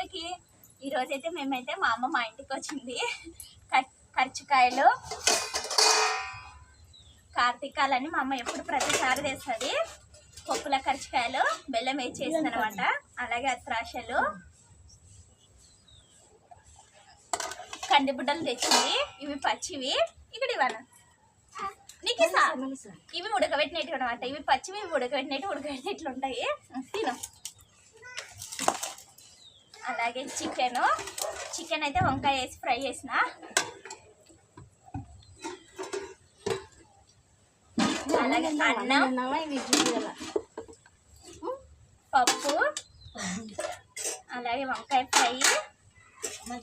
అందరికి ఈ రోజైతే మేమైతే మా అమ్మ మా ఇంటికి వచ్చింది. కర్చికాయలు కార్తీకాలని మా అమ్మ ఎప్పుడు ప్రతిసారి తెస్తుంది. పప్పుల కర్చికాయలు బెల్లం వేసి చేస్తుంది అనమాట అలాగే అత్రాశలు కంది బుడ్డలు తెచ్చింది. ఇవి పచ్చివి ఇక్కడ ఇవ్వను? నీకు. ఇవి ఉడకబెట్టినట్టు అనమాట ఇవి పచ్చివి ఇవి ఉడకబెట్టినట్టు ఉడకబెట్టినట్లు ఉంటాయి తిను. అలాగే చికెన్. చికెన్ అయితే వంకాయ వేసి ఫ్రై చేసిన. అలాగే అన్నం పప్పు. అలాగే వంకాయ ఫ్రై.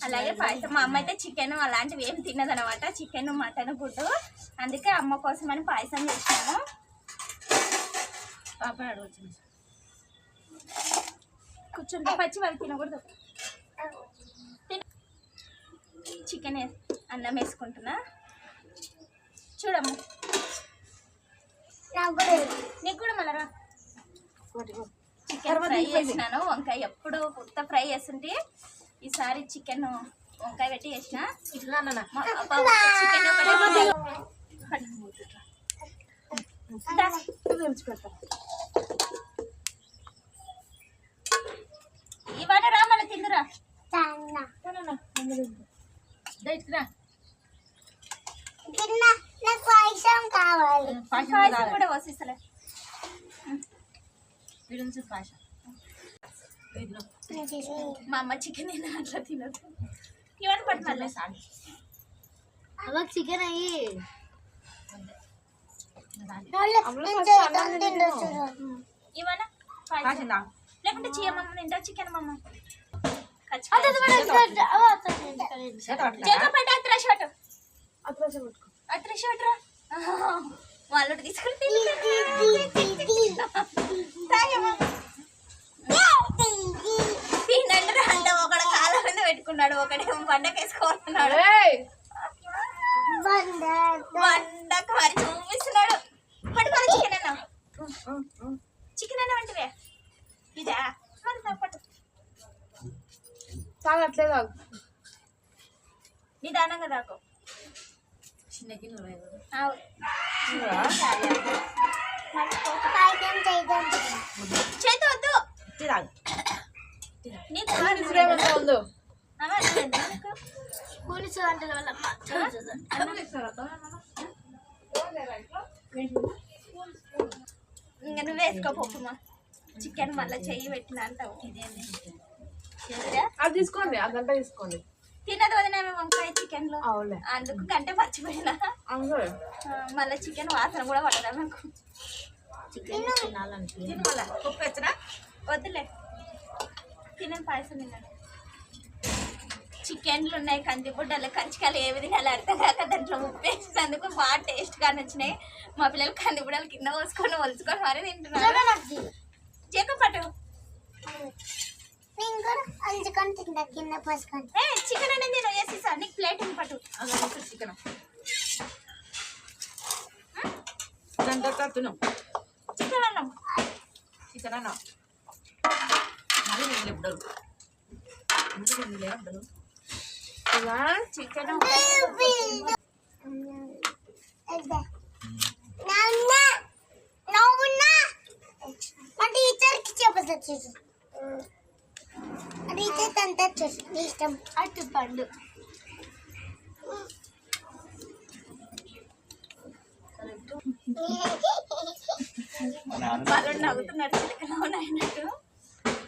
అలాగే పాయసం. మా అమ్మ అయితే చికెన్ అలాంటివి ఏం తినదనమాట చికెన్ మటన్ గుడ్డు. అందుకే అమ్మ కోసం అని పాయసం చేసినాము కూర్చుంటే పచ్చి వాళ్ళు తినకూడదు. చికెన్ అన్నం వేసుకుంటున్నా. చూడమ్మ. నీకు కూడా మళ్ళా చికెన్ ఫ్రై చేసినాను. వంకాయ ఎప్పుడు కొత్త ఫ్రై చేస్తుంటే ఈసారి చికెన్ వంకాయ పెట్టి చేసిన. చికెన్ ఒకటే దా. ఇవాళ రా మళ్ళీ తిందురా నాకు పాయసం కావాలి. పాయసం కూడా వసిస్తలే. మా అమ్మ చికెన్ తిన అట్లా తినదు. ఇవన్నీ అవ్వ చికెన్ అయ్యి. నేను చేద్దాం తింటూ చూడు. అత్ర అత్ర రా. తీసుకుని రా అంటే ఒకడు కాలం మీద పెట్టుకున్నాడు ఒకడేమో పండకేసుకోవాలన్నాడు వండకు మరి చూపిస్తున్నాడు. పట్టుకోవాలి చికెన్ అన్న. చికెన్ అన్న వంటివే. ఇదా? మరి దా పట్టు తాగట్లేదు నిదానంగా దాకో ఆవు. పాయసం చేద్దాం చేతి వద్దు. వద్దా నీకు? పులుసు వాళ్ళమ్మ ఇంకా నువ్వు చికెన్ మళ్ళీ చెయ్యి పెట్టిన అంటావు. ఇదేంది? అది తీసుకోండి ఆ గంట తీసుకోండి. తినదు వదిన వంకాయ చికెన్లో అవులే అందుకు గంట మర్చిపోయినా. ఆ, మళ్ళీ చికెన్ వాసన కూడా పడదా నాకు? తిను. తిను మళ్ళా. ఉప్పు వచ్చినా వద్దులే. తినని పాయసం తిన్నాను చికెన్లు ఉన్నాయి కంది బుడ్డలు కంచికాయలు ఏ విధంగా అర్థం కాక దాంట్లో ఉప్పు వేసినందుకు బాగా టేస్ట్గా నచ్చినాయి. మా పిల్లలు కంది బుడ్డలు కింద పోసుకొని ఒలుచుకొని మరీ తింటున్నారు. చేక పట్టు. అంచుకొని తింటా కింద పోసుకొని ఏ చికెన్ అనేది నేను వేసేసా నీకు ప్లేట్ ఉంది పట్టు. చికెన్. గంట తిను. చికెన్ అన్నం. చికెన్ అన్న. మళ్ళీ నేను ఇప్పుడు చికెన్ నవ్వున్నా. మా టీచర్కి చెప్పచ్చు ఇష్టం అటు పండు. వాళ్ళు నవ్వుతున్నారు అయినట్టు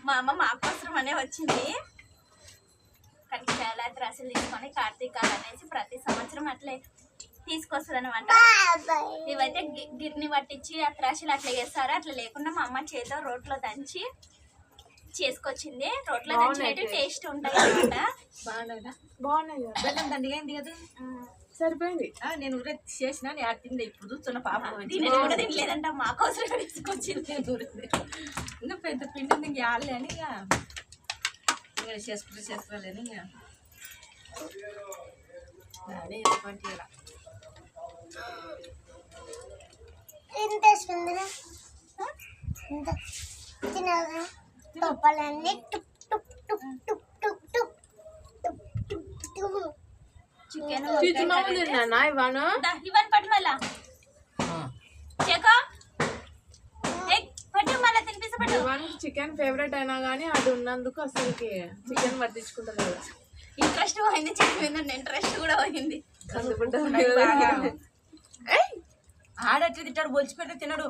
మా అమ్మ మా కోసం అనే వచ్చింది. కానీ చాలా డ్రెస్సులు తీసుకొని కార్తీకాలు అనేసి ప్రతి సంవత్సరం అట్లే తీసుకొస్తుంది అనమాట ఇవైతే గిర్ని పట్టించి అత్రాశలు అట్లా చేస్తారు? అట్లా లేకుండా మా అమ్మ చేతో రోట్లో దంచి చేసుకొచ్చింది. రోట్లో దంచినట్టు టేస్ట్ ఉంటాయి అనమాట బాగున్నాయి బాగున్నాయి కదా. బెల్లం దండిగా అయింది కదా సరిపోయింది. నేను ఊరే చేసిన నేను తిండే ఇప్పుడు చూస్తున్న పాప కూడా తినలేదంట మా కోసం తీసుకొచ్చింది. ఇంకా పెద్ద పిండి ఉంది ఇంక ఆడలే అని ఇక. ఇంకా చేసుకుంటే చేసుకోలేని ఇక. అదే ఎటువంటి ఇలా ఎంత సుందర ఎంత తినగా చికెన్ చికెన్ ఫేవరెట్ అయినా కానీ అది ఉన్నందుకు అసలుకి చికెన్ పట్టించుకుంటలేదు. ఇంట్రెస్ట్ పోయింది చికెన్ మీద ఇంట్రెస్ట్ కూడా పోయింది. ఆడట్టు తిట్టాడు బొలిచిపెట్టి తినడు.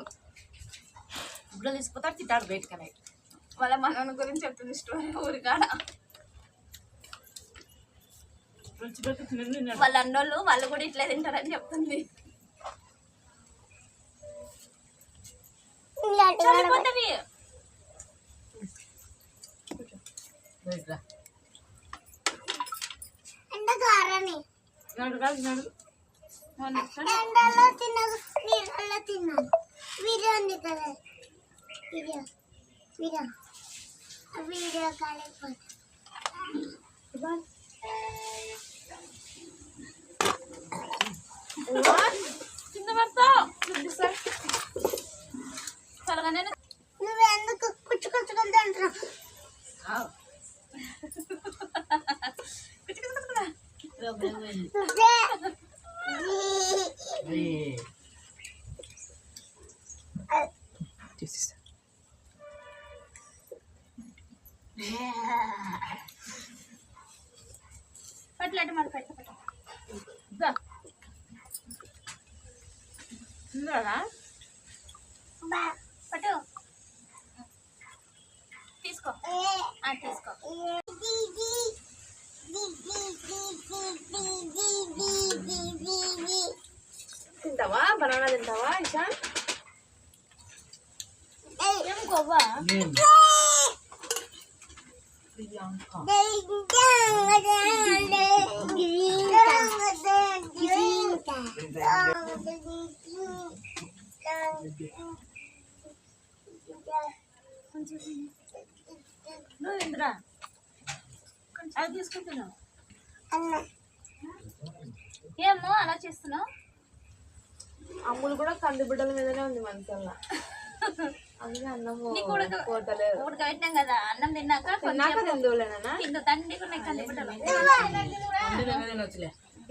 గుడ్డలు తీసుకుపోతాడు తిట్టాడు బయటకనే. వాళ్ళ మనవని గురించి చెప్తుంది స్టోరీ ఊరికాడ. వాళ్ళ అన్నోళ్ళు వాళ్ళు కూడా ఇట్లా తింటారని చెప్తుంది. చనిపోతుంది ఎండగారని తిన్నాడు ఎండలో నీళ్ళలో తిన్నాను వీడియో ఉంది కదా వీడియో వీడియో Do sister. పట్లట మరి పెట్ట పట్టు. తీసుకో. తీసుకో. తింటావా? బనానా తింటావా ఇషాన్? ఏం కోవా నువ్వు అది తీసుకుంటున్నావు ఏమో అలా చేస్తున్నావు? అమ్ములు కూడా కంది బిడ్డల మీదనే ఉంది మనసల్లా ఇప్పుడు కదా అన్నం తిన్నాక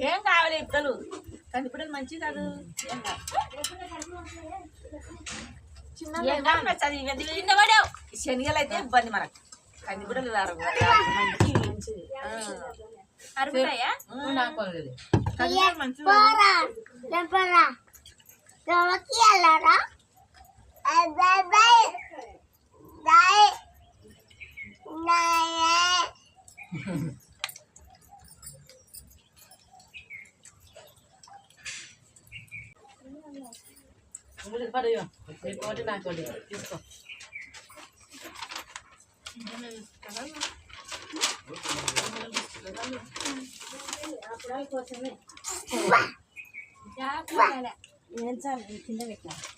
ఏం కావాలి ఇప్పుడు కందిపుడలు మంచిది కాదు. శనిగలు అయితే ఇబ్బంది మనకు. కందిపుడలు మంచిది అరుగుతాయా మంచిది Đấy. Này. Không có được bắt đây rồi. Để có trên này còn để tiếp tục. నేను చాలా కింద పెట్టాను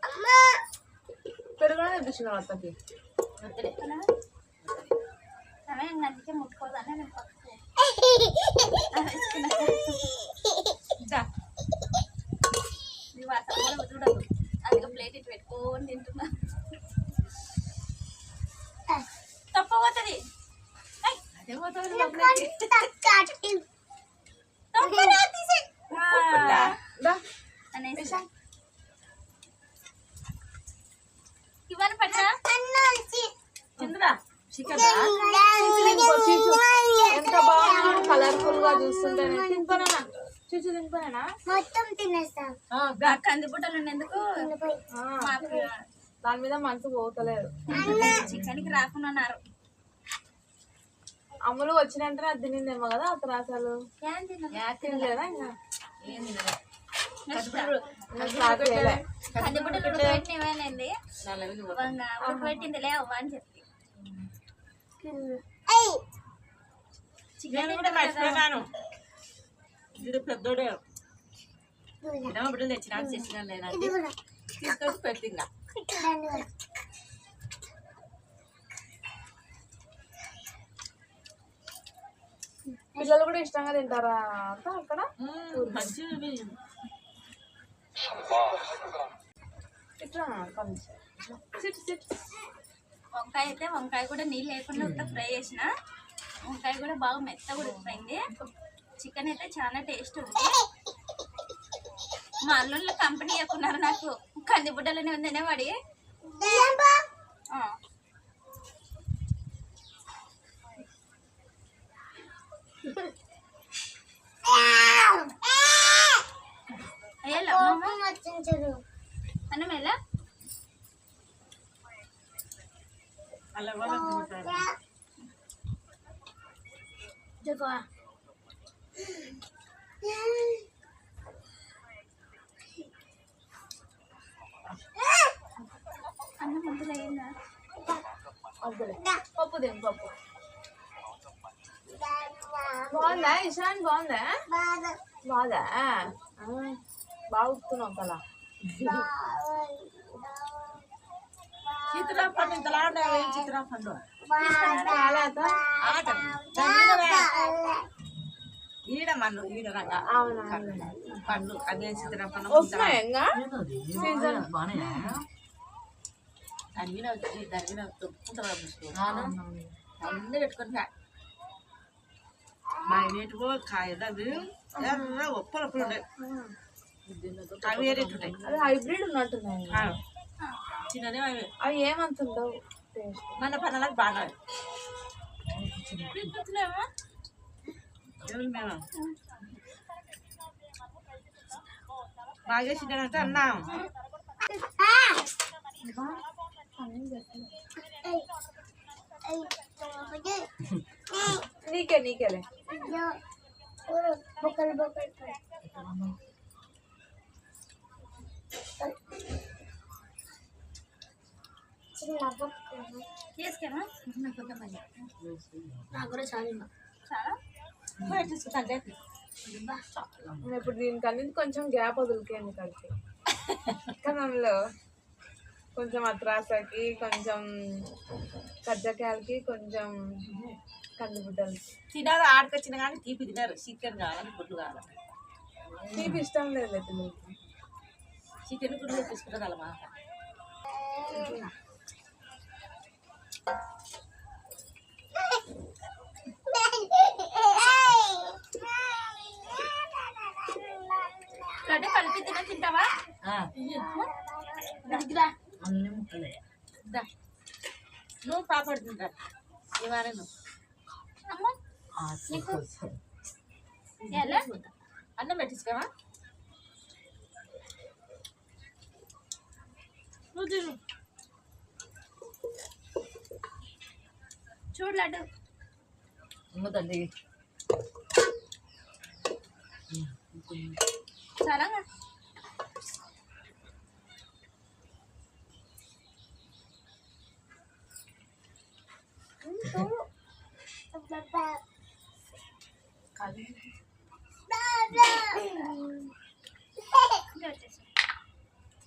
Ama. Pero kan sih. Tapi, కలర్ఫుల్గా దాని మీద మనసు పోతలేదు. చికెన్కి రాకుండా అమ్ములు వచ్చిన తినిందేమో కదా అతను అసలు తినలేదా ఇంకా? ఏం తినలేదు? అవ్వ అని కూడా పెద్దోడే. పెట్టిందా? పిల్లలు కూడా ఇష్టంగా తింటారా అంతా అక్కడ? మంచిగా ఇట్లా వంకాయ అయితే వంకాయ కూడా నీళ్ళు లేకుండా ఉంటే ఫ్రై చేసిన. వంకాయ కూడా బాగా మెత్తగా ఉడికిపోయింది. చికెన్ అయితే చాలా టేస్ట్ ఉంది. మా అల్లుళ్ళు కంపెనీ చెప్పున్నారు నాకు. కందిబుడ్డలోనే ఉందనే వాడి Yeah. అయ్యలా అన్నం ఎలా అలా కూడా తింటారు. జగవా అన్నం ముందులో అయిందా అప్పుడే పప్పు తిను పప్పు బాగుందా ఇషాన్ బాగుందా బాగా బాగా ఉప్పుతున్నావు కదా చిత్రా పండు చిత్రా పండు. ఈడ మన్ను ఈడ పండు అదే చిత్రా పండు సీజన్ దాని మీద వచ్చి దాని మీద అన్నీ పెట్టుకొని మా నీటికో కాయలు అవి ఒప్పలు ఒప్పలు ఉంటాయి అవి ఏరేటుంటాయి అది హైబ్రిడ్ ఉన్నట్టున్నాయి. చిన్నదే అవి అవి ఏమంత ఉండవు టేస్ట్. మన పనులకు బాగా. బాగా చిన్నదంటే అన్నాం. నీకే నీకేలే. బొక్కలు బొక్కలు చిన్న బొక్కలు తీసుకేమా నాకు కూడా చాలా ఇప్పుడు దీనికి అన్నిటి కొంచెం గ్యాప్ వదులుకేయండి కలిసి కనంలో కొంచెం అత్రాసకి కొంచెం కజ్జకాయలకి కొంచెం కందిబుడ్డలకి తినాలి ఆడుకొచ్చిన కానీ తీపి తినారు. చికెన్ కావాలి గుడ్లు కావాలి. తీపి ఇష్టం లేదు పిల్లలకి చికెన్ గుడ్లు అలా గడ్డ కలిపి తిన తింటావా అన్ని ముక్కలే. నువ్వు పాపడు తింటారు ఇవాళ నువ్వు. అన్నం పెట్టించుకోవా? నువ్వు తిను చూడు లడ్డు తల్లి చాలా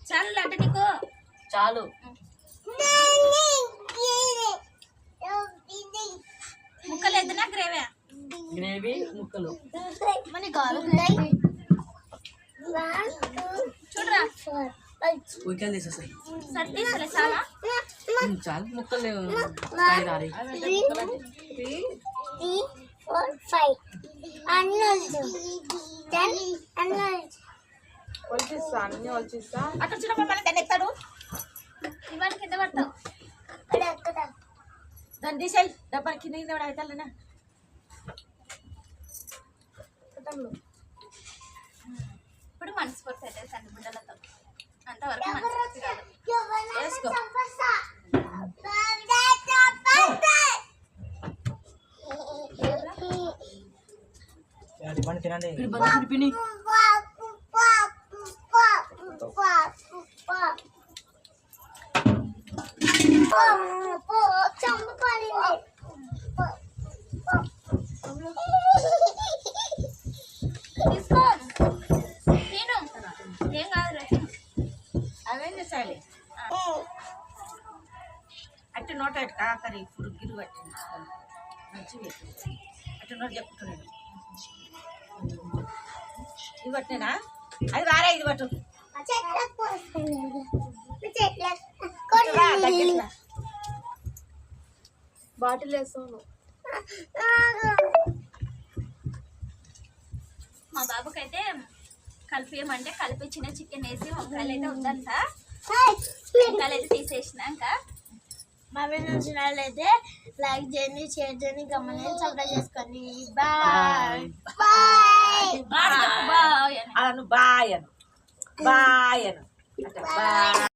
చాలా లడ్డు నీకు చాలు. ముక్కలు ఎద్దునా గ్రేవే? గ్రేవీ ముక్కలు. మన చూడరా? చాలా. చాలు ముక్కలు ఫోర్ ఫైవ్ అన్నోల్డ్ టెన్ అన్నోల్డ్ వచ్చిస్తా అన్ని వచ్చిస్తా అక్కడ చిన్న మమ్మల్ని దాన్ని ఎత్తాడు ఇవాళ కింద పడతావు అక్కడ అక్కడ దాన్ని తీసేయి డబ్బా కింద కింద కూడా అవుతాలేనా ఇప్పుడు మనస్ఫూర్తి అయితే సండి బిడ్డలతో అంతవరకు మనస్ఫూర్తి కాదు వేసుకో. పని తినండి పిని పెట్టు కాకరి ఇప్పుడు గిరి పెట్టింది మంచి పెట్టు అట్టున్నాడు చెప్తున్నాడు ఇది పట్టినా అది రారా ఇది పట్టు. బాటిల్ వేస్తాను. మా బాబుకైతే కలిపియమంటే కలిపించిన చికెన్ వేసి వంకాయలు అయితే వద్దంట వంకాయలు అయితే తీసేసినాక మా నచ్చినట్లయితే లైక్ చేయండి షేర్ చేయండి గమనించి సబ్స్క్రైబ్ చేసుకోండి. బాయ్. బాయ్. బాయ్ అని బాయ్ అను. బాయ్ అను. బాయ్.